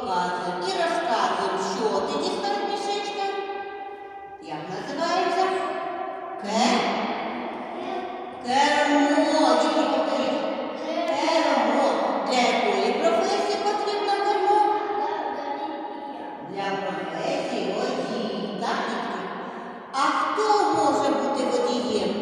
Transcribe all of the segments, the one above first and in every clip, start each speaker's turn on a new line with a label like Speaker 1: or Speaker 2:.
Speaker 1: показуємо і розказуємо, що ти дістав мішечка. Як називається? Кер. Кермо. Кермо. Для якої професії потрібно кермо? Для професії водій. Так, А хто може бути водієм?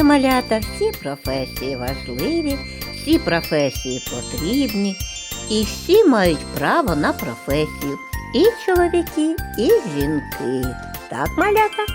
Speaker 1: Отже, малята, всі професії важливі, всі професії потрібні, і всі мають право на професію. І чоловіки, і жінки. Так, малята?